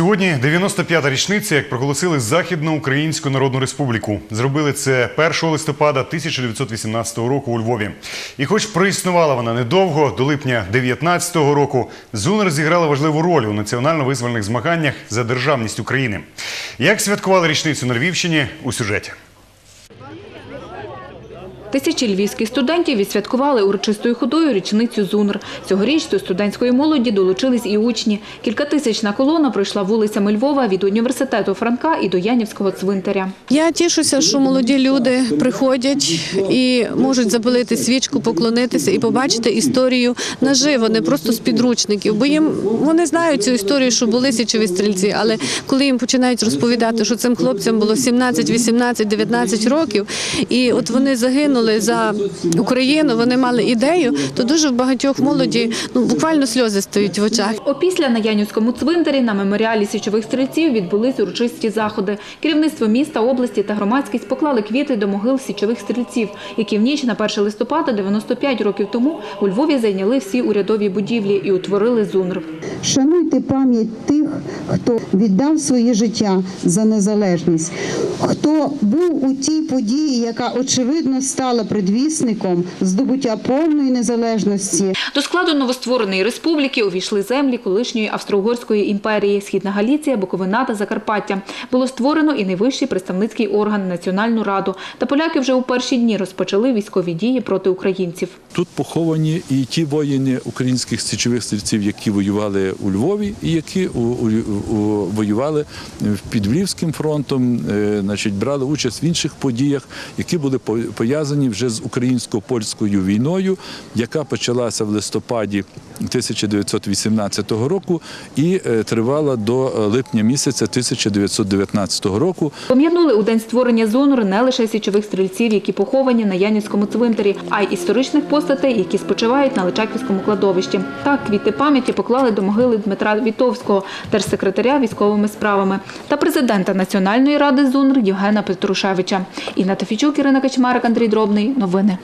Сьогодні 95-та річниця, як проголосили Західноукраїнську Народну Республіку. Зробили це 1 листопада 1918 року у Львові. І хоч проіснувала вона недовго, до липня 19-го року, Зунер зіграла важливу роль у національно-визвольних змаганнях за державність України. Як святкували річницю на Львівщині у сюжеті? Тисячі львівських студентів відсвяткували урочистою ходою річницю ЗУНР. Цьогоріч до студентської молоді долучились і учні. Кількатисячна колона пройшла вулицями Львова від університету Франка і до Янівського цвинтаря. Я тішуся, що молоді люди приходять і можуть запалити свічку, поклонитися і побачити історію наживо, не просто з підручників. Бо їм вони знають цю історію, що були січові стрільці, але коли їм починають розповідати, що цим хлопцям було 17, 18, 19 років, і от вони загинули за Україну, вони мали ідею, то дуже в багатьох молоді ну буквально сльози стають в очах. Опісля на Янівському цвинтарі на меморіалі січових стрільців відбулись урочисті заходи. Керівництво міста, області та громадськість поклали квіти до могил січових стрільців, які в ніч на 1 листопада 95 років тому у Львові зайняли всі урядові будівлі і утворили ЗУНР. Шануйте пам'ять тих, хто віддав своє життя за незалежність, хто був у тій події, яка очевидно стала предвісником здобуття повної незалежності. До складу новоствореної республіки увійшли землі колишньої Австро-Угорської імперії, Східна Галіція, Буковина та Закарпаття. Було створено і найвищий представницький орган Національну раду. Та поляки вже у перші дні розпочали військові дії проти українців. Тут поховані і ті воїни українських січових стрільців, які воювали у Львові, і які у, у, у- воювали під Львівським фронтом, е, значить, брали участь в інших подіях, які були по- пов'язані вже з українсько-польською війною, яка почалася в листопаді 1918 року і е, тривала до е, липня місяця 1919 року. Пом'янули у день створення ЗУНР не лише січових стрільців, які поховані на Янівському цвинтарі, а й історичних постатей, які спочивають на Личаківському кладовищі. Так квіти пам'яті поклали до могили Дмитра Вітовського, держсекретаря військовими справами та президента Національної ради ЗУНР Євгена Петрушевича. Інна Тафічук, Ірина Качмарик, Андрій Дробний. Новини.